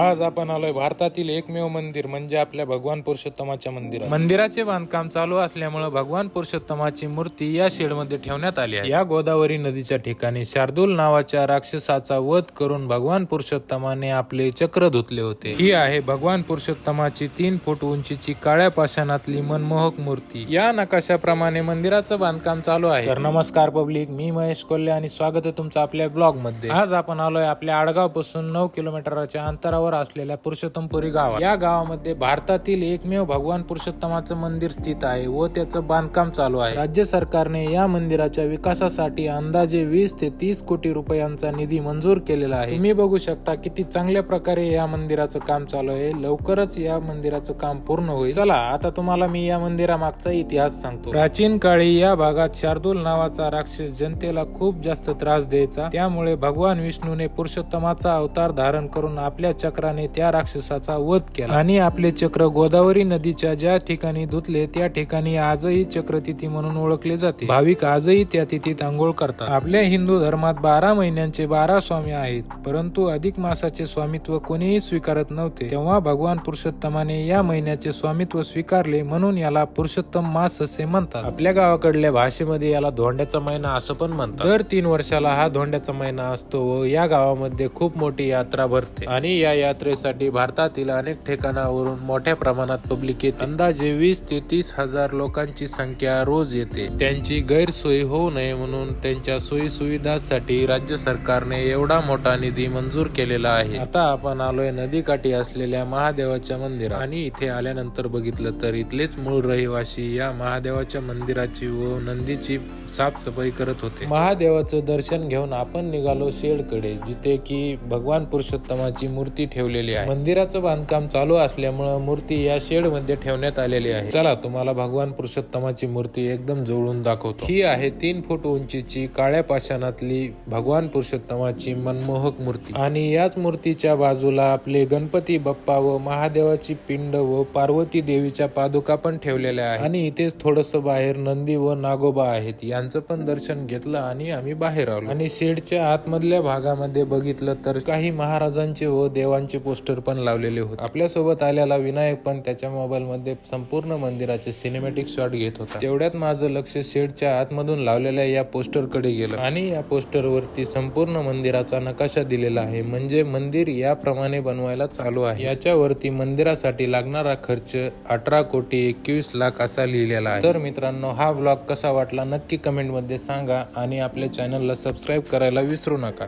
आज आपण आलोय भारतातील एकमेव मंदिर म्हणजे आपल्या भगवान पुरुषोत्तमाच्या मंदिरात. मंदिराचे बांधकाम चालू असल्यामुळे भगवान पुरुषोत्तमाची मूर्ती या शेडमध्ये ठेवण्यात आली आहे. या गोदावरी नदीच्या ठिकाणी शार्दूल नावाच्या राक्षसाचा वध करून भगवान पुरुषोत्तमाने आपले चक्र धुतले होते. ही आहे भगवान पुरुषोत्तमाची तीन फूट उंचीची काळ्या पाषाणातली मनमोहक मूर्ती. या नकाशाप्रमाणे मंदिराचं बांधकाम चालू आहे. तर नमस्कार पब्लिक मी महेश कोल्हे आणि स्वागत आहे तुमचं आपल्या ब्लॉगमध्ये आज आपण आलोय आपल्या आडगावपासून नऊ किलोमीटरच्या अंतरावर असलेल्या पुरुषोत्तमपुरी गावात. या गावामध्ये भारतातील एकमेव भगवान पुरुषोत्तमाचं मंदिर स्थित आहे व त्याचं बांधकाम चालू आहे. राज्य सरकारने या मंदिराच्या विकासासाठी अंदाजे वीस ते तीस कोटी रुपयांचा निधी मंजूर केलेला आहे. तुम्ही बघू शकता किती चांगल्या प्रकारे या मंदिराचं काम चालू आहे. लवकरच या मंदिराचं काम पूर्ण होईल. चला आता तुम्हाला मी या मंदिरामागचा इतिहास सांगतो. प्राचीन काळी या भागात शार्दूल नावाचा राक्षस जनतेला खूप जास्त त्रास द्यायचा. त्यामुळे भगवान विष्णूने पुरुषोत्तमाचा अवतार धारण करून आपल्या चक्राने त्या राक्षसाचा वध केला. आणि आपले चक्र गोदावरी नदीच्या ज्या ठिकाणी धुतले त्या ठिकाणी आजही चक्रतिथी म्हणून ओळखले जाते. भाविक आजही त्या तिथीत आंघोळ करतात. आपल्या हिंदू धर्मात बारा महिन्यांचे बारा स्वामी आहेत परंतु अधिक मासाचे स्वामित्व कोणीही स्वीकारत नव्हते. तेव्हा भगवान पुरुषोत्तमाने या महिन्याचे स्वामित्व स्वीकारले म्हणून याला पुरुषोत्तम मास असे म्हणतात. आपल्या गावाकडल्या भाषेमध्ये याला धोंड्याचा महिना असं पण म्हणतात. दर तीन वर्षाला हा धोंड्याचा महिना असतो व या गावामध्ये खूप मोठी यात्रा भरते. आणि या यात्रेसाठी भारतातील अनेक ठिकाणावरून मोठ्या प्रमाणात पब्लिक येते. अंदाजे वीस ते तीस हजार लोकांची संख्या रोज येते. त्यांची गैरसोय होऊ नये म्हणून त्यांच्या सोयी सुविधांसाठी राज्य सरकारने एवढा मोठा निधी मंजूर केलेला आहे. आता आपण आलोय नदीकाठी असलेल्या महादेवाच्या मंदिरात. आणि इथे आल्यानंतर बघितलं तर इथलेच मूळ रहिवासी या महादेवाच्या मंदिराची व नंदीची साफसफाई करत होते. महादेवाचं दर्शन घेऊन आपण निघालो शेडकडे जिथे की भगवान पुरुषोत्तमाची मूर्ती ठेवलेली आहे. मंदिराचं बांधकाम चालू असल्यामुळं मूर्ती या शेडमध्ये ठेवण्यात आलेली आहे. चला तुम्हाला भगवान पुरुषोत्तमाची मूर्ती एकदम जवळून दाखवतो. ही आहे तीन फूट उंचीची काळ्या पाषाणातली भगवान पुरुषोत्तमाची मनमोहक मूर्ती. आणि याच मूर्तीच्या बाजूला आपले गणपती बाप्पा व महादेवाची पिंड व पार्वती देवीच्या पादुका पण ठेवलेल्या आहेत. आणि इथेच थोडस बाहेर नंदी व नागोबा आहेत. यांचं पण दर्शन घेतलं आणि आम्ही बाहेर आलो. आणि शेडच्या आतमधल्या भागामध्ये बघितलं तर काही महाराजांचे व देवांचे पोस्टर पण लावलेले होते. आपल्यासोबत आलेला विनायक पण त्याच्या मोबाईलमध्ये संपूर्ण मंदिराचे सिनेमॅटिक शॉट घेत होता. तेवढ्यात माझं लक्ष शेडच्या आतमधून लावलेल्या या पोस्टरकडे गेलं. आणि या पोस्टर वरती संपूर्ण मंदिराचा नकाशा दिलेला आहे. म्हणजे मंदिर याप्रमाणे बनवायला चालू आहे. याच्यावरती मंदिरासाठी लागणारा खर्च अठरा कोटी एकवीस लाख असा लिहिलेला आहे. तर मित्रांनो हा ब्लॉग कसा वाटला नक्की कमेंटमध्ये सांगा आणि आपल्या चॅनलला सबस्क्राईब करायला विसरू नका.